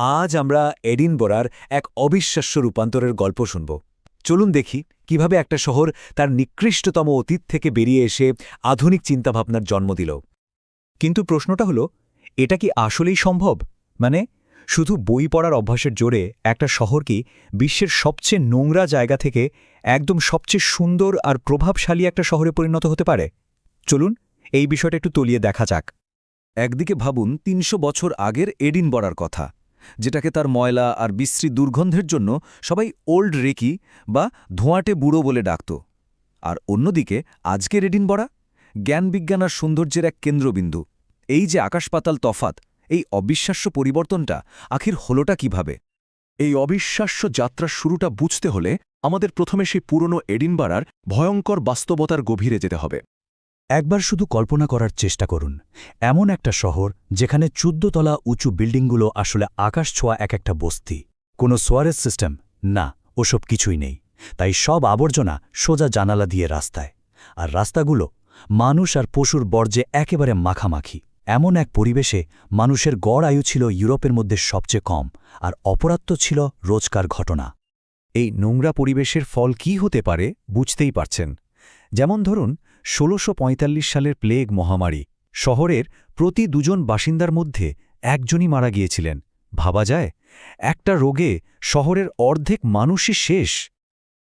আজ আমরা এডিনবরার এক অবিশ্বাস্য রূপান্তরের গল্প শুনব। চলুন দেখি কীভাবে একটা শহর তার নিকৃষ্টতম অতীত থেকে বেরিয়ে এসে আধুনিক চিন্তাভাবনার জন্ম দিল। কিন্তু প্রশ্নটা হলো, এটা কি আসলেই সম্ভব? মানে শুধু বই পড়ার অভ্যাসের জোরে একটা শহর কি বিশ্বের সবচেয়ে নোংরা জায়গা থেকে একদম সবচেয়ে সুন্দর আর প্রভাবশালী একটা শহরে পরিণত হতে পারে? চলুন এই বিষয়টা একটু তলিয়ে দেখা যাক। একদিকে ভাবুন, তিনশো বছর আগের এডিনবরার কথা। যেটাকে তার ময়লা আর বিশ্রী দুর্গন্ধের জন্য সবাই ওল্ড রেকি বা ধোঁয়াটে বুড়ো বলে ডাকত। আর অন্যদিকে আজকে আজকের এডিনবরা জ্ঞানবিজ্ঞান আর সৌন্দর্যের এক কেন্দ্রবিন্দু। এই যে আকাশপাতাল তফাত, এই অবিশ্বাস্য পরিবর্তনটা আখির হলোটা কীভাবে? এই অবিশ্বাস্য যাত্রার শুরুটা বুঝতে হলে আমাদের প্রথমে সেই পুরনো এডিনবারার ভয়ঙ্কর বাস্তবতার গভীরে যেতে হবে। একবার শুধু কল্পনা করার চেষ্টা করুন। এমন একটা শহর যেখানে চুদ্দতলা উঁচু বিল্ডিংগুলো আসলে আকাশ ছোঁয়া এক একটা বস্তি। কোনো সোয়ারেজ সিস্টেম? না, ওসব কিছুই নেই। তাই সব আবর্জনা সোজা জানালা দিয়ে রাস্তায়। আর রাস্তাগুলো? মানুষ আর পশুর বর্জ্যে একেবারে মাখামাখি। এমন এক পরিবেশে মানুষের গড় আয়ু ছিল ইউরোপের মধ্যে সবচেয়ে কম, আর অপরাধ ছিল রোজকার ঘটনা। এই নোংরা পরিবেশের ফল কি হতে পারে বুঝতেই পারছেন। যেমন ধরুন ষোলোশো সালের প্লেগ মহামারী, শহরের প্রতি দুজন বাসিন্দার মধ্যে একজনই মারা গিয়েছিলেন। ভাবা যায়, একটা রোগে শহরের অর্ধেক মানুষই শেষ।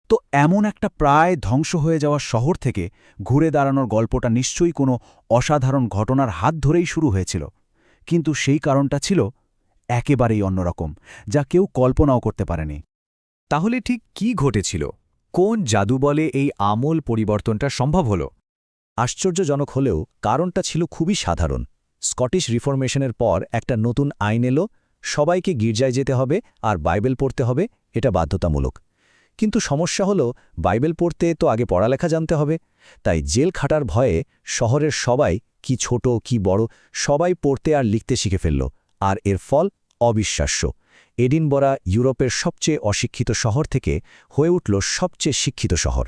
তো এমন একটা প্রায় ধ্বংস হয়ে যাওয়া শহর থেকে ঘুরে দাঁড়ানোর গল্পটা নিশ্চয়ই কোনো অসাধারণ ঘটনার হাত ধরেই শুরু হয়েছিল। কিন্তু সেই কারণটা ছিল একেবারেই অন্যরকম, যা কেউ কল্পনাও করতে পারেনি। তাহলে ঠিক কি ঘটেছিল? কোন জাদু বলে এই আমল পরিবর্তনটা সম্ভব হল? আশ্চর্যজনক হলেও কারণটা ছিল খুবই সাধারণ। স্কটিশ রিফরমেশনের পর একটা নতুন আইন এলো, সবাইকে গির্জায় যেতে হবে আর বাইবেল পড়তে হবে, এটা বাধ্যতামূলক। কিন্তু সমস্যা হলো, বাইবেল পড়তে তো আগে পড়ালেখা জানতে হবে, তাই জেল খাটার ভয়ে শহরের সবাই, কি ছোট, কি বড়, সবাই পড়তে আর লিখতে শিখে ফেলল, আর এর ফল অবিশ্বাস্য। এডিনবরা ইউরোপের সবচেয়ে অশিক্ষিত শহর থেকে হয়ে উঠল সবচেয়ে শিক্ষিত শহর।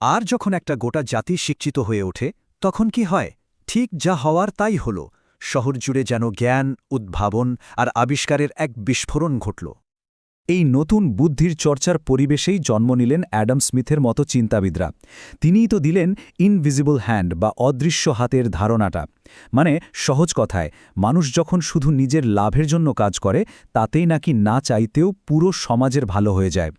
আর যখন একটা গোটা জাতি শিক্ষিত হয়ে ওঠে, তখন কি হয়? ঠিক যা হওয়ার তাই হল। শহর জুড়ে যেন জ্ঞান, উদ্ভাবন আর আবিষ্কারের এক বিস্ফোরণ ঘটল। এই নতুন বুদ্ধির চর্চার পরিবেশেই জন্ম নিলেন অ্যাডাম স্মিথের মতো চিন্তাবিদরা। তিনিই তো দিলেন ইনভিজিবল হ্যান্ড বা অদৃশ্য হাতের ধারণাটা। মানে সহজ কথায়, মানুষ যখন শুধু নিজের লাভের জন্য কাজ করে, তাতেই নাকি না চাইতেও পুরো সমাজের ভালো হয়ে যায়।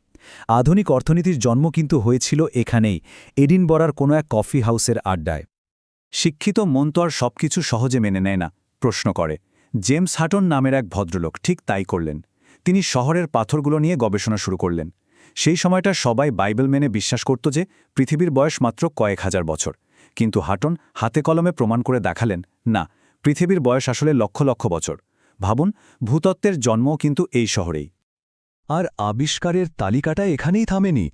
আধুনিক অর্থনীতির জন্ম কিন্তু হয়েছিল এখানেই এডিন এডিনবরার কোনো এক কফি হাউসের আড্ডায়। শিক্ষিত মন তো আর সবকিছু সহজে মেনে নেয় না, প্রশ্ন করে। জেমস হাটন নামের এক ভদ্রলোক ঠিক তাই করলেন। তিনি শহরের পাথরগুলো নিয়ে গবেষণা শুরু করলেন। সেই সময়টা সবাই বাইবেল মেনে বিশ্বাস করত যে পৃথিবীর বয়স মাত্র কয়েক হাজার বছর। কিন্তু হাটন হাতে কলমে প্রমাণ করে দেখালেন, না, পৃথিবীর বয়স আসলে লক্ষ লক্ষ বছর। ভাবুন, ভূতত্ত্বের জন্মও কিন্তু এই শহরেই। আর আবিষ্কারের তালিকাটা এখানেই থামেনি।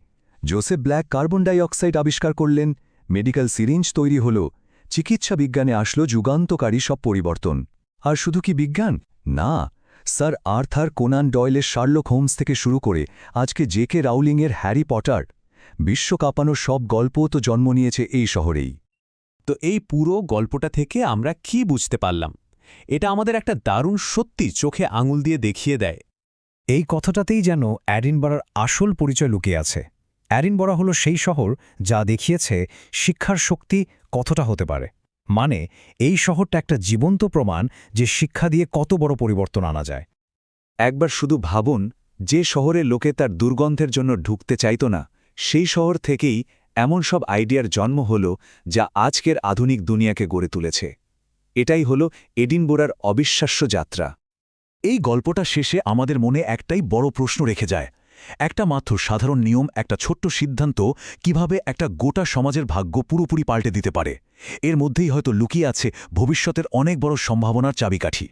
জোসেফ ব্ল্যাক কার্বন ডাইঅক্সাইড আবিষ্কার করলেন, মেডিকেল সিরিঞ্জ তৈরি হল, চিকিৎসা বিজ্ঞানে আসলো যুগান্তকারী সব পরিবর্তন। আর শুধু কি বিজ্ঞান? না, স্যার আর্থার কোনান ডয়েলের শার্লক হোমস থেকে শুরু করে আজকে জে কে রাউলিংয়ের হ্যারি পটার, বিশ্ব কাঁপানোর সব গল্পও তো জন্ম নিয়েছে এই শহরেই। তো এই পুরো গল্পটা থেকে আমরা কি বুঝতে পারলাম? এটা আমাদের একটা দারুণ সত্যি চোখে আঙুল দিয়ে দেখিয়ে দেয়। এই কথাটাতেই যেন অ্যাডিনবরার আসল পরিচয় লুকিয়ে আছে। অ্যাডিনবরা হল সেই শহর যা দেখিয়েছে শিক্ষার শক্তি কতটা হতে পারে। মানে এই শহরটা একটা জীবন্ত প্রমাণ যে শিক্ষা দিয়ে কত বড় পরিবর্তন আনা যায়। একবার শুধু ভাবুন, যে শহরে লোকে তার দুর্গন্ধের জন্য ঢুকতে চাইত না, সেই শহর থেকেই এমন সব আইডিয়ার জন্ম হল যা আজকের আধুনিক দুনিয়াকে গড়ে তুলেছে। এটাই হল এডিনবোরার অবিশ্বাস্য যাত্রা। এই গল্পটা শেষে আমাদের মনে একটাই বড় প্রশ্ন রেখে যায়। একটা মাত্র সাধারণ নিয়ম, একটা ছোট্ট সিদ্ধান্ত কীভাবে একটা গোটা সমাজের ভাগ্য পুরোপুরি পাল্টে দিতে পারে। এর মধ্যেই হয়তো লুকিয়ে আছে ভবিষ্যতের অনেক বড় সম্ভাবনার চাবিকাঠি।